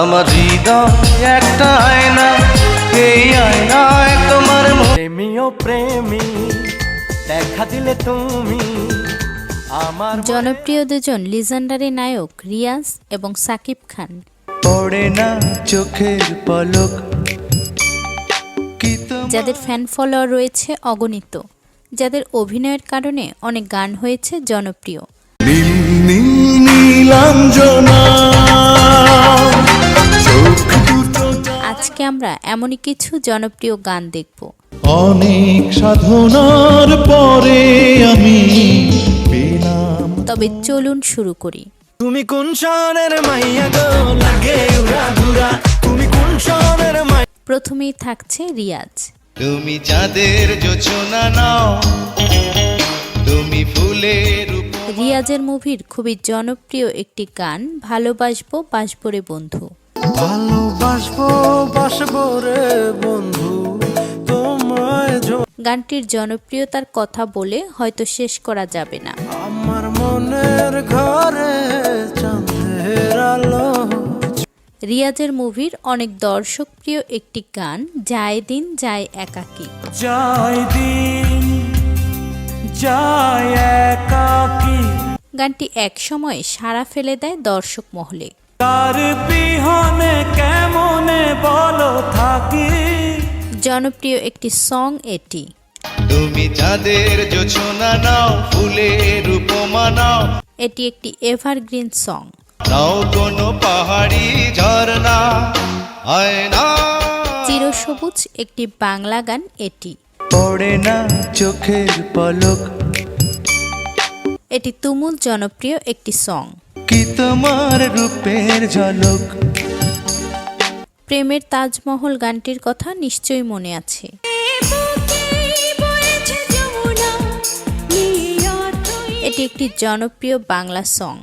আমার হৃদয় একটা আয়না এই আয়নায় তোমার প্রেমী দেখা দিলে তুমি আমার জনপ্রিয় দুজন লিজেন্ডারি নায়ক রিয়াজ এবং সাকিব খান। পড়ে না চোখের পলক যাদের ফ্যান ফলোয়ার রয়েছে অগণিত যাদের অভিনয়ের কারণে অনেক গান হয়েছে জনপ্রিয়। নীল নীল নীলাঞ্জনা আজকে আমরা এমনই কিছু জনপ্রিয় গান দেখব। অনেক সাধনার পরে আমি পেলাম। তবে চলুন শুরু করি। তুমি কোন শহরের মাইয়া গো? লাগে উড়া ধুরা। তুমি কোন শহরের মাইয়া? প্রথমেই থাকছে রিয়াজ। তুমি চাঁদের যোচনা নাও। তুমি ফুলের রিয়াজের মুভির খুবই জনপ্রিয় একটি গান ভালোবাসবো বাসবরে বন্ধু। ভালোবাসবো বাসবো রে বন্ধু তোমায় গানটির জনপ্রিয়তার কথা বলে হয়তো শেষ করা যাবে না। আমার মনের ঘরে চাঁদের আলো। রিয়াজের মুভির অনেক দর্শকপ্রিয় একটি গান যায় দিন যায় একাকী। যাই দিন যাই একাকি। গানটি একসময় সাড়া ফেলে দেয় দর্শক মহলে। জনপ্রিয় একটি সং এটি। তুমি চাঁদের যোচনা নাও ফুলের উপমা নাও। এটি একটি এভারগ্রিন সং নাও কোনো পাহাড়ি ঝর্ণা আয়না। চিরসবুজ একটি বাংলা গান এটি। পড়ে না চোখের পলক। এটি তুমুল জনপ্রিয় একটি সং কি তোমার রূপের ঝলক? প্রেমের তাজমহল গানটির কথা নিশ্চয়ই মনে আছে। এটি একটি জনপ্রিয় বাংলা সং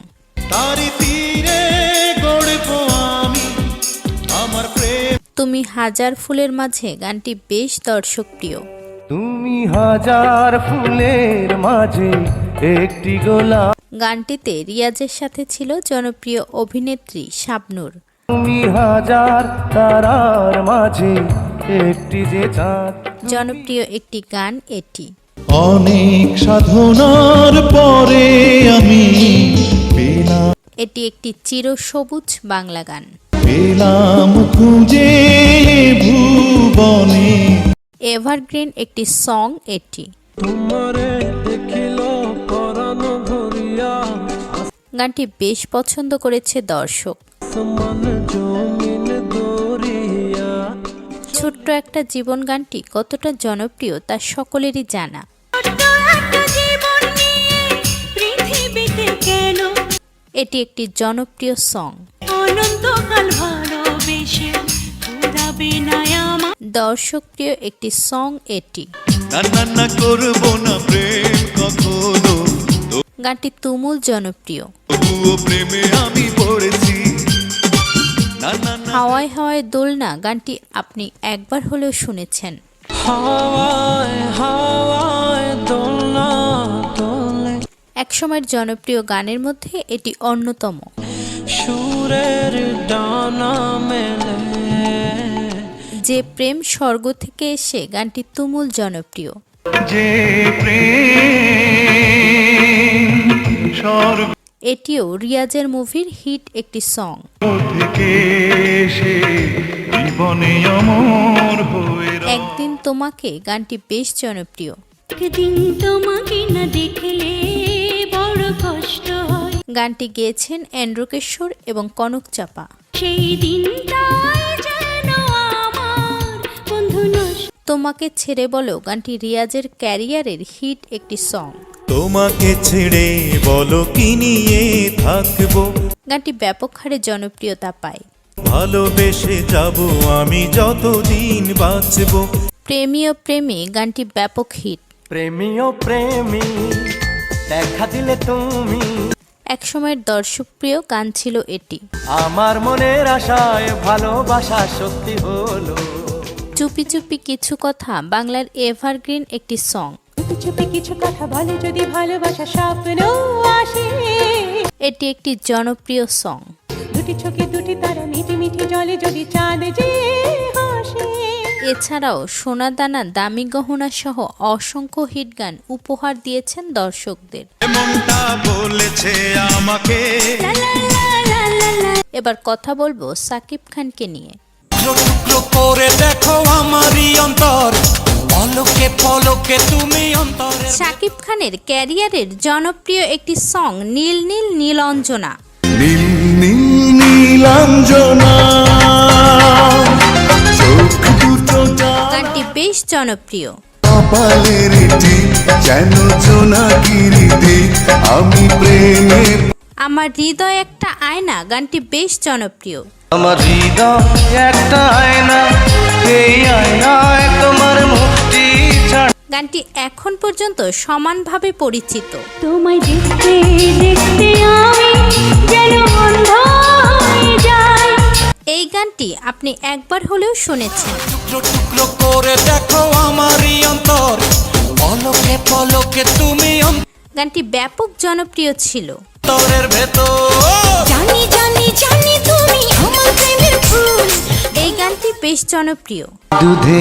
তুমি হাজার ফুলের মাঝে গানটি বেশ দর্শকপ্রিয়। তুমি হাজার ফুলের মাঝে একটি গোলাপ। গানটিতে রিয়াজের সাথে ছিল জনপ্রিয় অভিনেত্রী শাবনূর। তুমি হাজার তারার মাঝে একটি যে চাঁদ। জনপ্রিয় একটি গান এটি। অনেক সাধনার পরে আমি পেলাম এটি একটি চিরসবুজ বাংলা গান। পেলাম খুঁজে ভুবনে। এভারগ্রিন একটি সং এটি। তোমারে দেখিল গানটি বেশ পছন্দ করেছে দর্শক। আসমান জমিন দরিয়া। ছোট্ট একটা জীবন গানটি কতটা জনপ্রিয় তা সকলেরই জানা। এটি একটি জনপ্রিয় সং আমার দর্শকপ্রিয় একটি সং এটি। না না না করব না প্রেম কখনো। গানটি তুমুল জনপ্রিয়। প্রেমে আমি পড়েছি। হাওয়ায় হাওয়ায় দোলনা গানটি আপনি একবার হলেও শুনেছেন। হাওয়ায় হাওয়ায় দোলনা দোলে একসময়ের জনপ্রিয় গানের মধ্যে এটি অন্যতম। সুরের ডানা মেলে। যে প্রেম স্বর্গ থেকে এসে গানটি তুমুল জনপ্রিয়। যে প্রেম স্বর্গ এটিও রিয়াজের মুভির হিট একটি সং। একদিন তোমাকে গানটি বেশ জনপ্রিয়। একদিন তোমাকে না দেখলে বড় কষ্ট হয়। গানটি গেয়েছেন এন্ড্রকেশ্বর এবং কনক চাপা। সেই দিনটাই তোমাকে ছেড়ে বলো গানটি রিয়াজের ক্যারিয়ারের হিট একটি সং তোমাকে ছেড়ে বলো কি নিয়ে থাকব। গানটি ব্যাপক হারে জনপ্রিয়তা পায়। ভালোবেসে যাব আমি যতদিন বাঁচবো। প্রেমীয় প্রেমী গানটি ব্যাপক হিট। প্রেমীয় প্রেমী দেখা দিলে তুমি। এক একসময়ের দর্শকপ্রিয় গান ছিল এটি। আমার মনের আশায় ভালোবাসা সত্যি হলো। চুপি চুপি কিছু কথা বাংলার এভারগ্রিন একটি সং চুপি চুপি কিছু কথা বলে যদি ভালোবাসা স্বপ্ন আসে। এটি একটি জনপ্রিয় সং দুটি চোখে দুটি তারা মিটি মিটি জলে যদি চাঁদ যে হাসে। এছাড়াও সোনাদানা দামি গহনা সহ অসংখ্য হিট গান উপহার দিয়েছেন দর্শকদের। বলেছে আমাকে। এবার কথা বলব সাকিব খানকে নিয়ে। করে দেখো আমারই অন্তর। পলকে পলকে তুমি অন্তরে শাকিব খানের ক্যারিয়ারের জনপ্রিয় একটি সং নীল নীল নীলঞ্জনা। নীল নীল নীলাঞ্জনা। গানটি বেশ জনপ্রিয়। কপালের যেন জোনাকিরিতে আমি প্রেমে আমার হৃদয় একটা আয়না গানটি বেশ জনপ্রিয়। আমার হৃদয় একটা আয়না এই আয়নায় তোমার মুক্তি গানটি এখন পর্যন্ত সমানভাবে পরিচিত। তোমায় দেখতে দেখতে আমি যেন অন্ধ হয়ে যাই। এই গানটি আপনি একবার হলেও শুনেছেন। টুকরো টুকরো করে দেখো আমারই অন্তর। পলকে পলকে তুমি গানটি ব্যাপক জনপ্রিয় ছিল। অন্তরের ভেতর। জানি জানি এই গানটি বেশ জনপ্রিয় দুধে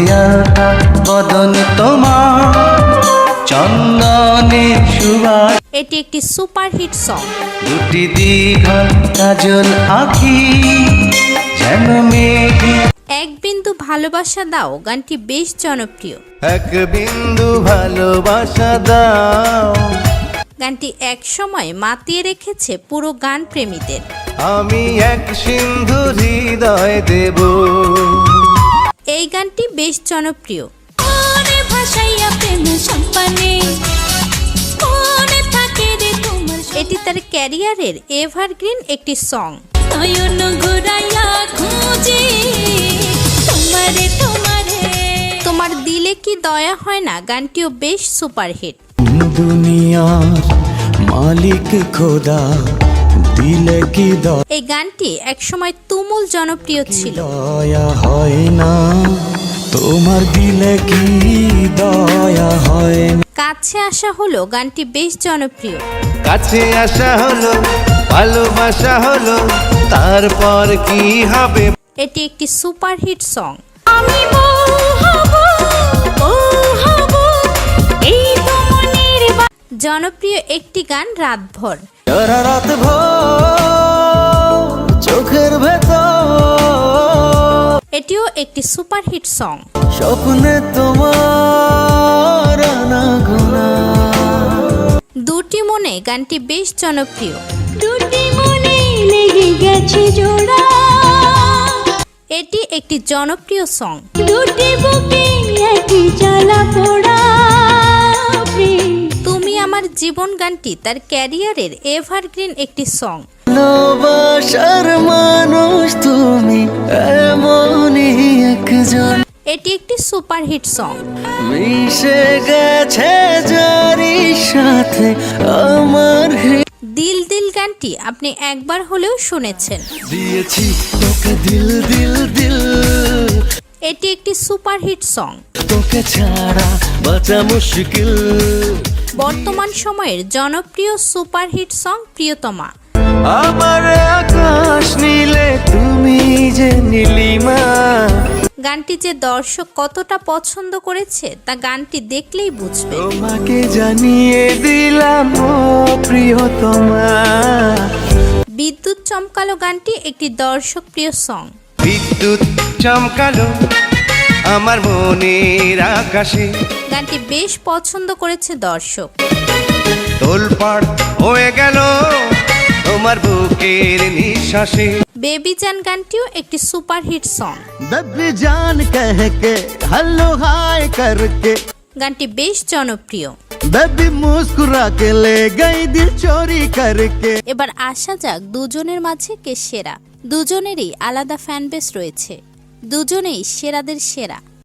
বদন তোমার চন্দনে সুবাস। এটি একটি সুপারহিট সং দুটি কাজল যেন মেঘে। এক বিন্দু ভালোবাসা দাও, গানটি বেশ জনপ্রিয়। এক বিন্দু ভালোবাসা দাও গানটি এক সময় মাতিয়ে রেখেছে পুরো গান প্রেমীদের আমি এক সিন্ধু হৃদয় দেব। এই গানটি বেশ জনপ্রিয়। মনে ভাসাইয়া প্রেম সম্পানে মনে থাকে রে তোমার এটি তার ক্যারিয়ারের এভারগ্রিন একটি সং। নয়ন ঘুরাইয়া খুঁজে তোমারে তোমারে। তোমার দিলে কি দয়া হয় না? গানটিও বেশ সুপারহিট। দুনিয়ার মালিক খোদা দিলে কি এই গানটি একসময় তুমুল জনপ্রিয় ছিল। দয়া হয় না। তোমার দিলে কি দয়া হয় না? কাছে আসা হলো গানটি বেশ জনপ্রিয়। কাছে আসা হলো ভালোবাসা হলো তারপর কি হবে? এটি একটি সুপারহিট সং। আমি জনপ্রিয় একটি গান রাতভর। সারা রাত ভোর চোখের ভেতর। এটিও একটি সুপারহিট সং। স্বপ্নে তোমার দুটি মনে গানটি বেশ জনপ্রিয়। দুটি মনে লেগে গেছে জোড়া। এটি একটি জনপ্রিয় সং। দুটি বুকে জীবন গানটি তার ক্যারিয়ারের এভারগ্রিন একটি সং। মানুষ তুমি এমনই একজন। এটি একটি সুপারহিট সং। মিশে গেছে সাথে আমার দিল দিল গানটি আপনি একবার হলেও শুনেছেন। দিয়েছি তোকে দিল দিল দিল। এটি একটি সুপারহিট সং। তোকে ছাড়া বাঁচা মুশকিল। বর্তমান সময়ের জনপ্রিয় সুপারহিট সং প্রিয়তমা। আমার আকাশ নীলে তুমি যে নীলিমা। গানটি যে দর্শক কতটা পছন্দ করেছে তা গানটি দেখলেই বুঝবে। তোমাকে জানিয়ে দিলাম প্রিয়তমা। বিদ্যুৎ চমকালো গানটি একটি দর্শক প্রিয় সং। বিদ্যুৎ চমকালো আমার মনের আকাশে। গানটি বেশ পছন্দ করেছে দর্শক। তোলপাড় হয়ে গেল তোমার বুকের নিঃশ্বাসে। বেবি জান গানটিও একটি সুপারহিট সং বেবি জান কহকে হ্যালো হাই করকে গানটি বেশ জনপ্রিয়। বেবি মুস্কুরা কে লে গই দিল চোরি করকে এবার আসা যাক দুজনের মাঝে কে সেরা। দুজনেরই আলাদা ফ্যানবেস রয়েছে। দুজনেই সেরাদের সেরা।